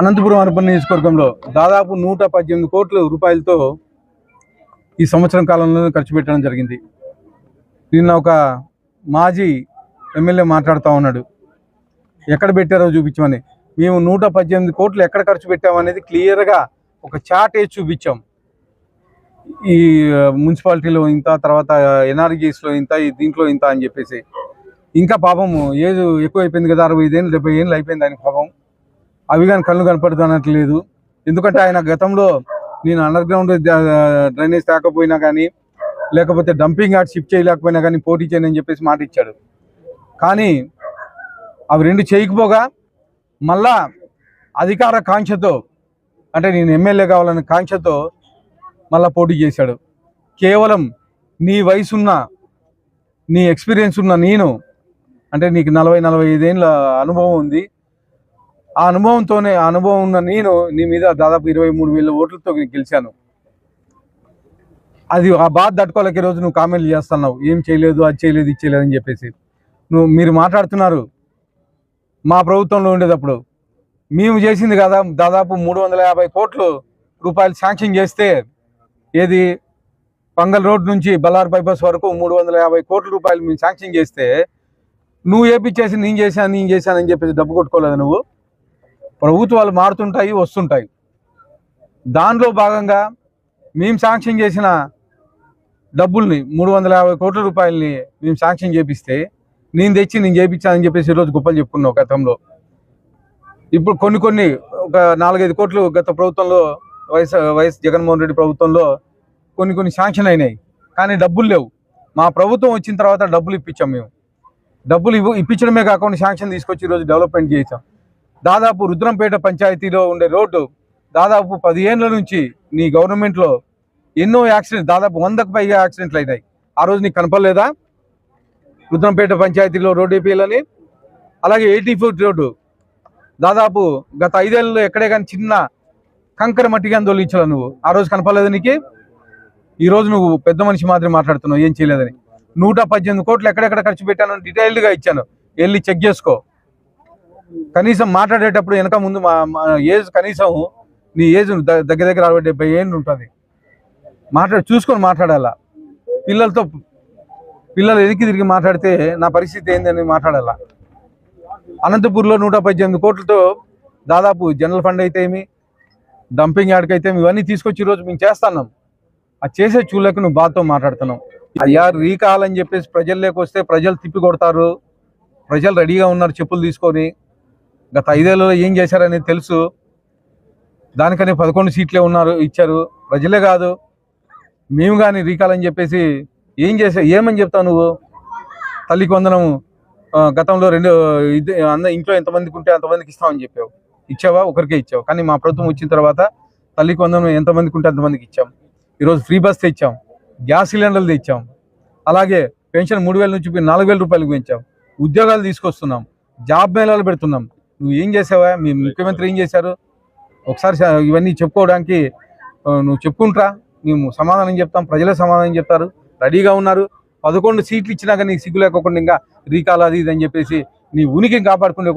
Anantapuram urban నియోజకవర్గంలో దాదాపు నూట పద్దెనిమిది కోట్ల రూపాయలతో ఈ సంవత్సరం కాలంలో ఖర్చు పెట్టడం జరిగింది. నిన్న ఒక మాజీ ఎమ్మెల్యే మాట్లాడుతూ ఉన్నాడు. ఎక్కడ పెట్టారో చూపించమని. మేము నూట పద్దెనిమిది కోట్లు ఎక్కడ ఖర్చు పెట్టామనేది క్లియర్గా ఒక చార్ట్ వేసి చూపించాం. ఈ మున్సిపాలిటీలో ఇంత తర్వాత ఎన్ఆర్జీస్లో ఇంత ఈ దీంట్లో ఇంత అని చెప్పేసి. ఇంకా పాపం ఏజ్ ఎక్కువ అయిపోయింది కదా అరవై ఐదేళ్ళు డెబ్బై ఏళ్ళు అయిపోయింది దానికి పాపం. అవి కానీ కళ్ళు కనపడుతున్నట్లేదు. ఎందుకంటే ఆయన గతంలో నేను అండర్ గ్రౌండ్ డ్రైనేజ్ తాకపోయినా కానీ లేకపోతే డంపింగ్ యార్డ్ షిఫ్ట్ చేయలేకపోయినా కానీ పోటీ చేయనని చెప్పేసి మాట ఇచ్చాడు. కానీ అవి రెండు చేయకపోగా మళ్ళా అధికార కాంక్షతో అంటే నేను ఎమ్మెల్యే కావాలనే కాంక్షతో మళ్ళా పోటీ చేశాడు. కేవలం నీ వయసున్న నీ ఎక్స్పీరియన్స్ ఉన్న నేను అంటే నీకు నలభై నలభై ఐదేళ్ళ అనుభవం ఉంది ఆ అనుభవంతోనే ఆ అనుభవం ఉన్న నేను నీ మీద దాదాపు ఇరవై మూడు వేల ఓట్లతో గెలిచాను. అది ఆ బాధ తట్టుకోలేక ఈరోజు నువ్వు కామెంట్లు చేస్తున్నావు. ఏం చేయలేదు అది చేయలేదు ఇది చేయలేదు అని చెప్పేసి. నువ్వు మీరు మాట్లాడుతున్నారు. మా ప్రభుత్వంలో ఉండేటప్పుడు మేము చేసింది కదా దాదాపు మూడు వందల యాభై కోట్లు రూపాయలు శాంక్షన్ చేస్తే ఏది? పంగల్ రోడ్ నుంచి బల్లార్ బైపాస్ వరకు మూడు వందల యాభై కోట్ల రూపాయలు మేము శాంక్షన్ చేస్తే నువ్వు ఏపిచ్చేసి నేను చేశాను నేను చేశానని చెప్పేసి డబ్బు కొట్టుకోలేదు నువ్వు? ప్రభుత్వాలు మారుతుంటాయి వస్తుంటాయి. దానిలో భాగంగా మేము శాంక్షన్ చేసిన డబ్బుల్ని మూడు వందల యాభై కోట్ల రూపాయలని మేము శాంక్షన్ చేపిస్తే నేను తెచ్చి నేను చేయించానని చెప్పేసి ఈరోజు గొప్పలు చెప్పుకున్నావు గతంలో. ఇప్పుడు కొన్ని కొన్ని ఒక నాలుగైదు కోట్లు గత ప్రభుత్వంలో వైఎస్ వైఎస్ జగన్మోహన్ రెడ్డి ప్రభుత్వంలో కొన్ని కొన్ని శాంక్షన్ అయినాయి. కానీ డబ్బులు లేవు. మా ప్రభుత్వం వచ్చిన తర్వాత డబ్బులు ఇప్పించాం మేము. డబ్బులు ఇవ్వ ఇప్పించడమే కాకుండా శాంక్షన్ తీసుకొచ్చి ఈరోజు డెవలప్మెంట్ చేసాం దాదాపు రుద్రంపేట పంచాయతీలో ఉండే రోడ్డు దాదాపు పదిహేనుల నుంచి నీ గవర్నమెంట్లో ఎన్నో యాక్సిడెంట్ దాదాపు వందకు పైగా యాక్సిడెంట్లు అయినాయి. ఆ రోజు నీకు కనపడలేదా? రుద్రంపేట పంచాయతీలో రోడ్డు వేపియాలని? అలాగే ఎయిటీ ఫుట్ రోడ్డు దాదాపు గత ఐదేళ్ళలో ఎక్కడే కానీ చిన్న కంకర మట్టిగా కానీ దొలించావు నువ్వు. ఆ రోజు కనపడలేదు నీకు? ఈరోజు నువ్వు పెద్ద మనిషి మాత్రమే మాట్లాడుతున్నావు ఏం చేయలేదని. నూట పద్దెనిమిది కోట్లు ఎక్కడెక్కడ ఖర్చు పెట్టాను డీటెయిల్డ్గా ఇచ్చాను. వెళ్ళి చెక్ చేసుకో. కనీసం మాట్లాడేటప్పుడు వెనక ముందు మా మా ఏజ్ కనీసం నీ ఏజ్ దగ్గర దగ్గర అరవై డెబ్బై ఏళ్ళు ఉంటుంది. మాట్లాడి చూసుకొని మాట్లాడాలా. పిల్లలతో పిల్లలు ఎదికి తిరిగి మాట్లాడితే నా పరిస్థితి ఏందని మాట్లాడాలా. అనంతపూర్లో నూట పద్దెనిమిది కోట్లతో దాదాపు జనరల్ ఫండ్ అయితే ఏమి డంపింగ్ యార్డ్కి అయితే ఇవన్నీ తీసుకొచ్చి ఈరోజు మేము చేస్తున్నాం. అది చేసే చూడలేక నువ్వు బాధతో మాట్లాడుతున్నావు. అయ్యా రీకాల్ అని చెప్పేసి ప్రజల్లోకి వస్తే ప్రజలు తిప్పి కొడతారు. ప్రజలు రెడీగా ఉన్నారు చెప్పులు తీసుకొని. గత ఐదేళ్ళలో ఏం చేశారనేది తెలుసు. దానికని పదకొండు సీట్లే ఉన్నారు ఇచ్చారు. ప్రజలే కాదు. మేము కానీ రీకాల్ అని చెప్పేసి ఏం చేసా ఏమని చెప్తావు నువ్వు? తల్లికి వందనము గతంలో రెండు ఇది అంద ఇంట్లో ఎంతమందికి ఉంటే అంతమందికి ఇస్తామని చెప్పావు. ఇచ్చావా? ఒకరికే ఇచ్చావు. కానీ మా ప్రభుత్వం వచ్చిన తర్వాత తల్లికి వందనం ఎంతమందికి ఉంటే అంతమందికి ఇచ్చాం. ఈరోజు ఫ్రీ బస్ తెచ్చాం. గ్యాస్ సిలిండర్లు తెచ్చాం. అలాగే పెన్షన్ మూడు వేల నుంచి నాలుగు వేల రూపాయలకు పెంచాం. ఉద్యోగాలు తీసుకొస్తున్నాం. జాబ్ మేళాలు పెడుతున్నాం. నువ్వు ఏం చేసావా? మీ ముఖ్యమంత్రి ఏం చేశారు? ఒకసారి ఇవన్నీ చెప్పుకోవడానికి నువ్వు చెప్పుకుంటారా. మేము సమాధానం చెప్తాం ప్రజలే సమాధానం చెప్తారు. రెడీగా ఉన్నారు. పదకొండు సీట్లు ఇచ్చినాక నీకు సిగ్గు లేకోకుండా ఇంకా రీకాల్ అది ఇది అని చెప్పేసి నీ ఉనికిని కాపాడుకునే